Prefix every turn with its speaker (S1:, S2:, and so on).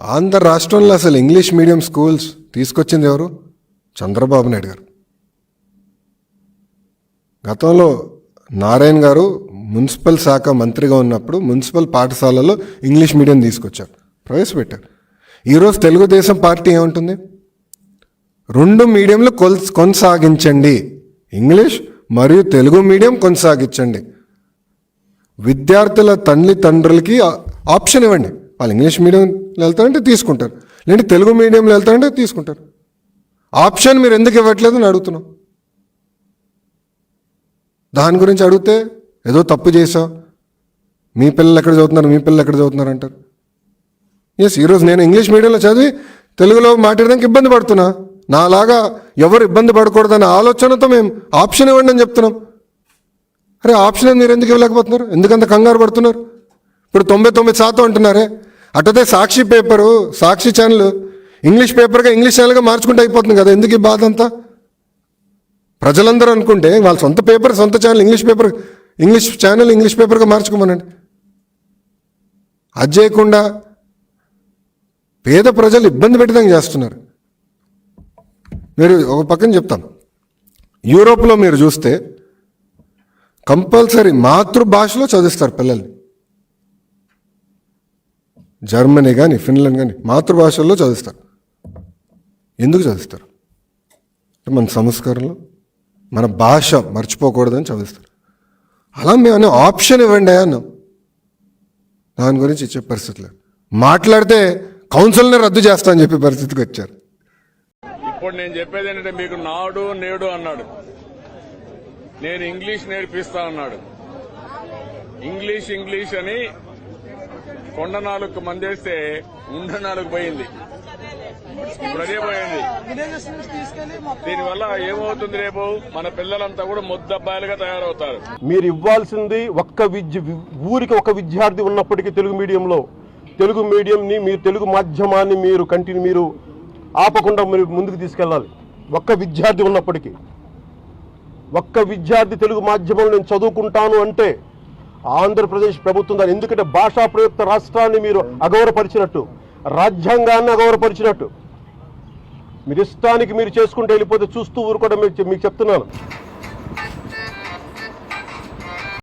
S1: ఆంధ్ర రాష్ట్రంలో అసలు English medium schools తీసుకొచ్చింది ఎవరు? చంద్రబాబు నాయుడు గారు. గతంలో నారాయణ గారు మున్సిపల్ శాఖ మంత్రిగా ఉన్నప్పుడు మున్సిపల్ పాఠశాలలో ఇంగ్లీష్ మీడియం తీసుకొచ్చారు ప్రవేశపెట్టారు. ఈరోజు తెలుగుదేశం పార్టీ ఏముంటుంది? రెండు మీడియంలు కొల్ కొనసాగించండి. ఇంగ్లీష్ మరియు తెలుగు మీడియం కొనసాగించండి. విద్యార్థుల తల్లి తండ్రులకి ఆప్షన్ ఇవ్వండి. వాళ్ళు ఇంగ్లీష్ మీడియంలో వెళ్తారంటే తీసుకుంటారు. లేదంటే తెలుగు మీడియంలో వెళ్తారంటే తీసుకుంటారు. ఆప్షన్ మీరు ఎందుకు ఇవ్వట్లేదు అని అడుగుతున్నాం. దాని గురించి అడిగితే ఏదో తప్పు చేసావు మీ పిల్లలు ఎక్కడ చదువుతున్నారు మీ పిల్లలు ఎక్కడ చదువుతున్నారు అంటారు. ఎస్ ఈరోజు నేను ఇంగ్లీష్ మీడియంలో చదివి తెలుగులో మాట్లాడడానికి ఇబ్బంది పడుతున్నా. నాలాగా ఎవరు ఇబ్బంది పడకూడదనే ఆలోచనతో మేము ఆప్షన్ ఇవ్వండి అని చెప్తున్నాం. అరే ఆప్షన్ మీరు ఎందుకు ఇవ్వలేకపోతున్నారు? ఎందుకంత కంగారు పడుతున్నారు? ఇప్పుడు తొంభై తొమ్మిది శాతం అంటున్నారే. అటదే Sakshi paper Sakshi channel English పేపర్గా English ఛానల్గా మార్చుకుంటే అయిపోతుంది కదా ఎందుకు ఈ బాధ అంతా? ప్రజలందరూ అనుకుంటే వాళ్ళ సొంత పేపర్ సొంత channel English paper English channel English పేపర్గా మార్చుకోమనండి. అది చేయకుండా పేద ప్రజలు ఇబ్బంది పెట్టడానికి చేస్తున్నారు. మీరు ఒక పక్కన చెప్తాం యూరోప్లో మీరు చూస్తే కంపల్సరీ మాతృభాషలో చదివిస్తారు పిల్లల్ని. జర్మనీ కానీ ఫిన్లాండ్ కానీ మాతృభాషల్లో చదివిస్తారు. ఎందుకు చదివిస్తారు? మన సంస్కారంలో మన భాష మర్చిపోకూడదని చదివిస్తారు. అలా మేము అనే ఆప్షన్ ఇవ్వండి అన్నాం. దాని గురించి ఇచ్చే పరిస్థితి లేదు. మాట్లాడితే కౌన్సిల్ని రద్దు చేస్తా అని చెప్పే పరిస్థితికి వచ్చారు.
S2: ఇప్పుడు నేను చెప్పేది ఏంటంటే మీకు నాడు నేడు అన్నాడు. నేను ఇంగ్లీష్ నేర్పిస్తా అన్నాడు. ఇంగ్లీష్ ఇంగ్లీష్ అని కొండ నాలుగు మందేస్తే ఉండ నాలుగు పోయింది. ఇప్పుడు అదే పోయింది. దీనివల్ల ఏమవుతుంది రేపు? మన పిల్లలంతా కూడా ముద్దబ్బాయిలుగా తయారవుతారు.
S3: మీరు ఇవ్వాల్సింది ఒక్క విద్య ఊరికి ఒక విద్యార్థి ఉన్నప్పటికీ తెలుగు మీడియంలో. తెలుగు మీడియంని మీరు తెలుగు మాధ్యమాన్ని మీరు కంటిన్యూ మీరు ఆపకుండా మీరు ముందుకు తీసుకెళ్ళాలి. ఒక్క విద్యార్థి ఉన్నప్పటికీ. ఒక్క విద్యార్థి తెలుగు మాధ్యమంలో నేను చదువుకుంటాను అంటే ఆంధ్రప్రదేశ్ ప్రభుత్వం దాని ఎందుకంటే భాషా ప్రయుక్త రాష్ట్రాన్ని మీరు అగౌరవపరిచినట్టు రాజ్యాంగాన్ని అగౌరవపరిచినట్టు. మీరు ఇష్టానికి మీరు చేసుకుంటూ వెళ్ళిపోతే చూస్తూ ఊరుకోవడం మీకు మీకు చెప్తున్నాను.